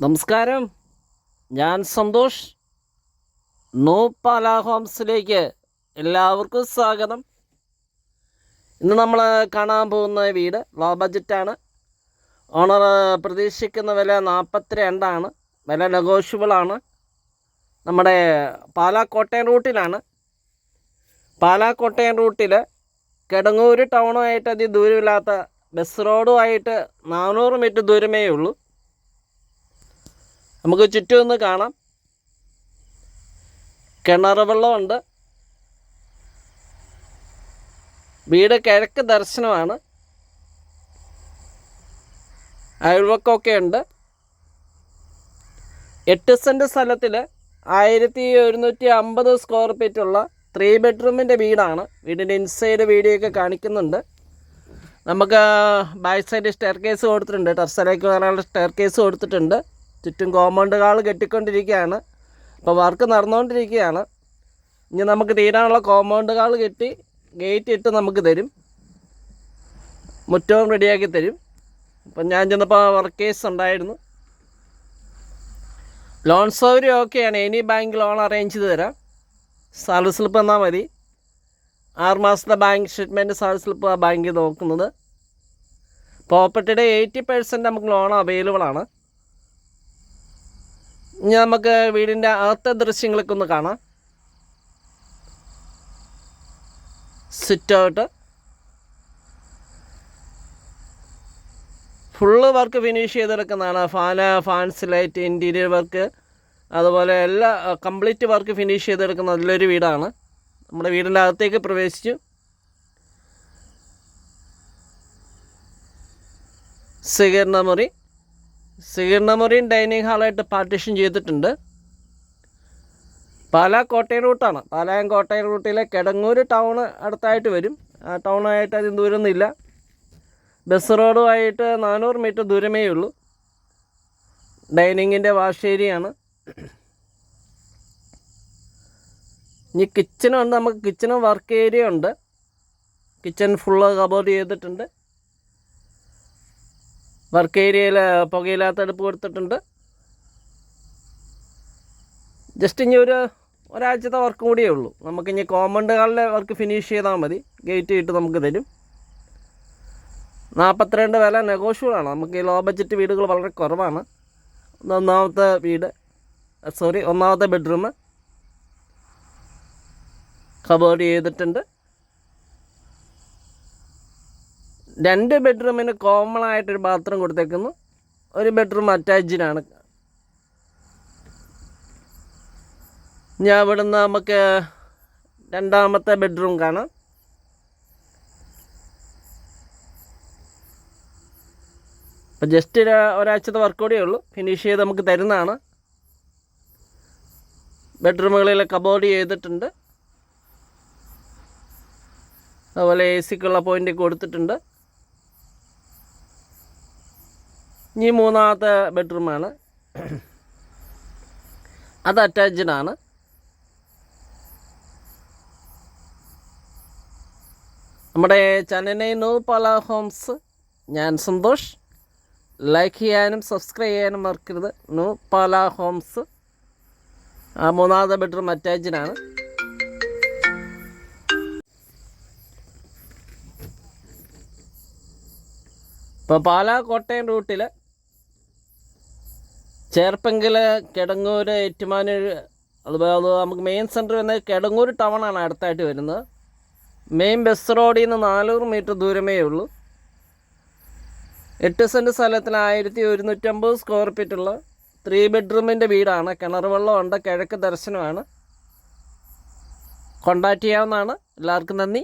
നമസ്കാരം. ഞാൻ സന്തോഷ്. നോപ്പാല ഹോംസിലേക്ക് എല്ലാവർക്കും സ്വാഗതം. ഇന്ന് നമ്മൾ കാണാൻ പോകുന്ന വീട് ലോ ബഡ്ജറ്റാണ് ഓണർ പ്രതീക്ഷിക്കുന്ന വില നാൽപ്പത്തി രണ്ടാണ് വില നെഗോഷ്യബിളാണ് നമ്മുടെ പാലാ കോട്ടയം റൂട്ടിലാണ്. പാലാ കോട്ടയം റൂട്ടിൽ കിടങ്ങൂർ ടൗണുമായിട്ട് അതി ദൂരമില്ലാത്ത ബസ് റോഡുമായിട്ട് നാനൂറ് മീറ്റർ ദൂരമേ ഉള്ളൂ നമുക്ക് ചുറ്റും ഒന്ന് കാണാം. കിണർ വെള്ളമുണ്ട് വീട് കിഴക്ക് ദർശനമാണ്. അയൽവക്കമൊക്കെ ഉണ്ട്. എട്ട് സെന്റ് സ്ഥലത്തിൽ ആയിരത്തി ഒരുന്നൂറ്റി അമ്പത് സ്ക്വയർ ഫീറ്റുള്ള ത്രീ ബെഡ്റൂമിന്റെ വീടാണ്. വീടിന്റെ ഇൻസൈഡ് വീഡിയോ ഒക്കെ കാണിക്കുന്നുണ്ട്. നമുക്ക് ബാക്ക് സൈഡ് സ്റ്റെയർ കേസ് കൊടുത്തിട്ടുണ്ട്. ടെറസിലേക്ക് വരാനുള്ള സ്റ്റെയർ കേസ് കൊടുത്തിട്ടുണ്ട്. ചുറ്റും കോമ്പൗണ്ട് കാൾ കെട്ടിക്കൊണ്ടിരിക്കുകയാണ്. അപ്പോൾ വർക്ക് നടന്നുകൊണ്ടിരിക്കുകയാണ്. ഇനി നമുക്ക് തീരാനുള്ള കോമ്പൗണ്ട് കാൾ കെട്ടി ഗേറ്റ് ഇട്ട് നമുക്ക് തരും. മുറ്റവും റെഡിയാക്കി തരും. അപ്പം ഞാൻ ചെന്നപ്പോൾ വർക്ക് കേസ് ഉണ്ടായിരുന്നു. ലോൺ സൗകര്യം ഓക്കെയാണ് എനി ബാങ്ക് ലോൺ അറേഞ്ച് ചെയ്ത് തരാം. സാലറി സ്ലിപ്പ് എന്നാൽ മതി. ആറ് മാസത്തെ ബാങ്ക് സ്റ്റേറ്റ്മെന്റ് സാലറി സ്ലിപ്പ് ആ ബാങ്കിൽ നോക്കുന്നത്. പ്രോപ്പർട്ടിയുടെ എയ്റ്റി പെർസെന്റ് നമുക്ക് ലോൺ അവൈലബിൾ ആണ്. നമുക്ക് വീടിന്റെ അകത്തെ ദൃശ്യങ്ങളൊക്കെ ഒന്ന് കാണാം. Sit out full work finish ചെയ്തെടുക്കുന്നതാണ്. Fan fans light interior work. അതുപോലെ എല്ലാ കംപ്ലീറ്റ് വർക്ക് ഫിനിഷ് ചെയ്തെടുക്കുന്ന നല്ലൊരു വീടാണ്. നമ്മുടെ വീടിന്റെ അകത്തേക്ക് പ്രവേശിച്ചു. സ്വീകരണ മുറി സ്വീകരണ മുറിയും ഡൈനിങ് ഹാളായിട്ട് പാർട്ടീഷൻ ചെയ്തിട്ടുണ്ട്. പാല കോട്ടയം റൂട്ടാണ്. പാലായം കോട്ടയം റൂട്ടിലെ കിടങ്ങൂർ ടൗണ് അടുത്തായിട്ട് വരും. ആ ടൗണായിട്ട് അതിന് ദൂരമൊന്നുമില്ല. ബസ് റോഡുമായിട്ട് നാനൂറ് മീറ്റർ ദൂരമേ ഉള്ളൂ. ഡൈനിങ്ങിന്റെ വാഷേരിയാണ് ഇനി കിച്ചണുണ്ട്. നമുക്ക് കിച്ചണും വർക്ക് ഏരിയ ഉണ്ട് കിച്ചൺ ഫുള്ള് കബോർഡ് ചെയ്തിട്ടുണ്ട്. വർക്ക് ഏരിയയിൽ പുകയില്ലാത്ത അടുപ്പ് കൊടുത്തിട്ടുണ്ട്. ജസ്റ്റ് ഇനി ഒരു ഒരാഴ്ചത്തെ വർക്കും കൂടിയേ ഉള്ളൂ. നമുക്ക് ഇനി കോമ്പൗണ്ടുകളിലെ വർക്ക് ഫിനിഷ് ചെയ്താൽ മതി. ഗേറ്റ് ഇട്ട് നമുക്ക് തരും. നാൽപ്പത്തിരണ്ട് വില നെഗോഷ്യബിളാണ് നമുക്ക് ഈ ലോ ബഡ്ജറ്റ് വീടുകൾ വളരെ കുറവാണ്. ഒന്നാമത്തെ വീട് സോറി ഒന്നാമത്തെ ബെഡ്റൂം കബോർഡ് ചെയ്തിട്ടുണ്ട്. രണ്ട് ബെഡ്റൂമിന് കോമൺ ആയിട്ടൊരു ബാത്റൂം കൊടുത്തേക്കുന്നു. ഒരു ബെഡ്റൂം അറ്റാച്ച്ഡാണ് ഞാൻ ഇവിടുന്ന് നമുക്ക് രണ്ടാമത്തെ ബെഡ്റൂം കാണാം. അപ്പം ജസ്റ്റ് ഒരു ഒരാഴ്ചത്തെ വർക്ക് ഉള്ളൂ. ഫിനിഷ് ചെയ്ത് നമുക്ക് തരുന്നതാണ്. ബെഡ്റൂമുകളിൽ കബോർഡ് ചെയ്തിട്ടുണ്ട്. അതുപോലെ എ സിക്കുള്ള പോയിന്റ് കൊടുത്തിട്ടുണ്ട്. ഇനി മൂന്നാമത്തെ ബെഡ്റൂമാണ് അത് അറ്റാച്ച്ഡ് ആണ്. നമ്മുടെ ചെന്നൈ നോ പല ഹോംസ് ഞാൻ സന്തോഷ്. ലൈക്ക് ചെയ്യാനും സബ്സ്ക്രൈബ് ചെയ്യാനും മറക്കരുത്. നോ പല ഹോംസ് ആ മൂന്നാമത്തെ ബെഡ്റൂം അറ്റാച്ച്ഡ് ആണ്. ഇപ്പോൾ പാലാ കോട്ടയം റൂട്ടിൽ ചേർപ്പെങ്കിൽ കിടങ്ങൂർ ഏറ്റുമാനൂർ അതുപോലെ അത് നമുക്ക് മെയിൻ സെന്റർ വരുന്നത് കിടങ്ങൂർ ടൗണാണ് അടുത്തായിട്ട് വരുന്നത്. മെയിൻ ബസ് റോഡിൽ നിന്ന് നാനൂറ് മീറ്റർ ദൂരമേ ഉള്ളൂ. എട്ട് സെന്റ് സ്ഥലത്തിന് ആയിരത്തി ഒരുന്നൂറ്റമ്പത് സ്ക്വയർ ഫീറ്റുള്ള ത്രീ ബെഡ്റൂമിന്റെ വീടാണ്. കിണർ വെള്ളമുണ്ട് കിഴക്ക് ദർശനമാണ്. കോണ്ടാക്ട് ചെയ്യാവുന്നതാണ് എല്ലാവർക്കും നന്ദി.